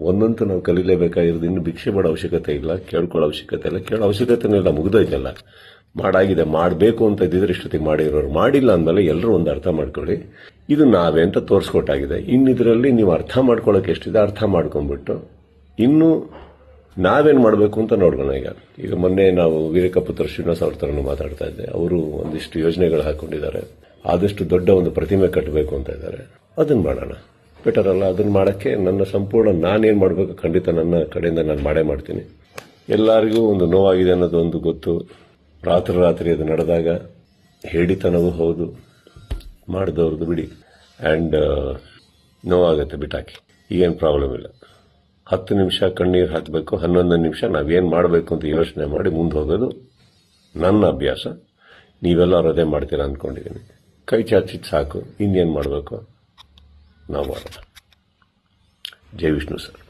ಒಂದಂತೂ ನಾವು ಕಲೀಲೇಬೇಕಾಗಿರೋದು ಇನ್ನು ಭಿಕ್ಷೆ ಮಾಡೋ ಅವಶ್ಯಕತೆ ಇಲ್ಲ, ಕೇಳ್ಕೊಳ್ಳೋ ಅವಶ್ಯಕತೆ ಇಲ್ಲ. ಕೇಳೋ ಅವಶ್ಯಕತೆನೇ ಇಲ್ಲ ಮುಗಿದೋಯ್ತಲ್ಲ. ಮಾಡಾಗಿದೆ, ಮಾಡಬೇಕು ಅಂತ ಇದ್ದಿದ್ರೆ ಇಷ್ಟೊತ್ತಿಗೆ ಮಾಡಿರೋರು. ಮಾಡಿಲ್ಲ ಅಂದಮೇಲೆ ಎಲ್ಲರೂ ಒಂದು ಅರ್ಥ ಮಾಡ್ಕೊಳ್ಳಿ. ಇದು ನಾವೇ ಅಂತ ತೋರಿಸ್ಕೊಟ್ಟಾಗಿದೆ. ಇನ್ನು ಇದರಲ್ಲಿ ನೀವು ಅರ್ಥ ಮಾಡ್ಕೊಳ್ಳೋಕೆ ಎಷ್ಟಿದೆ ಅರ್ಥ ಮಾಡ್ಕೊಂಡ್ಬಿಟ್ಟು ಇನ್ನು ನಾವೇನು ಮಾಡಬೇಕು ಅಂತ ನೋಡೋಣ ಈಗ. ಈಗ ಮೊನ್ನೆ ನಾವು ವೀರಕಪುತ್ರ ಶ್ರೀನಿವಾಸ್ ಅವ್ರ ಥರನೂ ಮಾತಾಡ್ತಾ ಇದ್ದೆ. ಅವರು ಒಂದಿಷ್ಟು ಯೋಜನೆಗಳು ಹಾಕೊಂಡಿದ್ದಾರೆ. ಆದಷ್ಟು ದೊಡ್ಡ ಒಂದು ಪ್ರತಿಮೆ ಕಟ್ಟಬೇಕು ಅಂತ ಇದ್ದಾರೆ. ಅದನ್ನು ಮಾಡೋಣ. ಬೆಟರ್ ಅಲ್ಲ, ಅದನ್ನ ಮಾಡೋಕ್ಕೆ ನನ್ನ ಸಂಪೂರ್ಣ ನಾನೇನು ಮಾಡಬೇಕು ಖಂಡಿತ ನನ್ನ ಕಡೆಯಿಂದ ನಾನು ಮಾಡೇ ಮಾಡ್ತೀನಿ. ಎಲ್ಲರಿಗೂ ಒಂದು ನೋವಾಗಿದೆ ಅನ್ನೋದು ಒಂದು ಗೊತ್ತು. ರಾತ್ರಿ ರಾತ್ರಿ ಅದು ನಡೆದಾಗ ಹೇಳಿತನವೂ ಹೌದು, ಮಾಡಿದವ್ರದ್ದು ಬಿಡಿ. ಆ್ಯಂಡ್ ನೋವಾಗುತ್ತೆ ಬಿಟ್ಟಾಕಿ ಈಗೇನು ಪ್ರಾಬ್ಲಮ್ ಇಲ್ಲ. ಹತ್ತು ನಿಮಿಷ ಕಣ್ಣೀರು ಹಾಕಬೇಕು, ಹನ್ನೊಂದು ನಿಮಿಷ ನಾವೇನು ಮಾಡಬೇಕು ಅಂತ ಯೋಚನೆ ಮಾಡಿ ಮುಂದೆ ಹೋಗೋದು ನನ್ನ ಅಭ್ಯಾಸ. ನೀವೆಲ್ಲರೂ ಅದೇ ಮಾಡ್ತೀರಾ ಅಂದ್ಕೊಂಡಿದ್ದೀನಿ ಕೈ ಚಾಚಿದ್ದು ಸಾಕು, ಇನ್ನೇನು ಮಾಡಬೇಕು? ನಾವು ಮಾಡೋಣ ಜೈ ವಿಷ್ಣು ಸರ್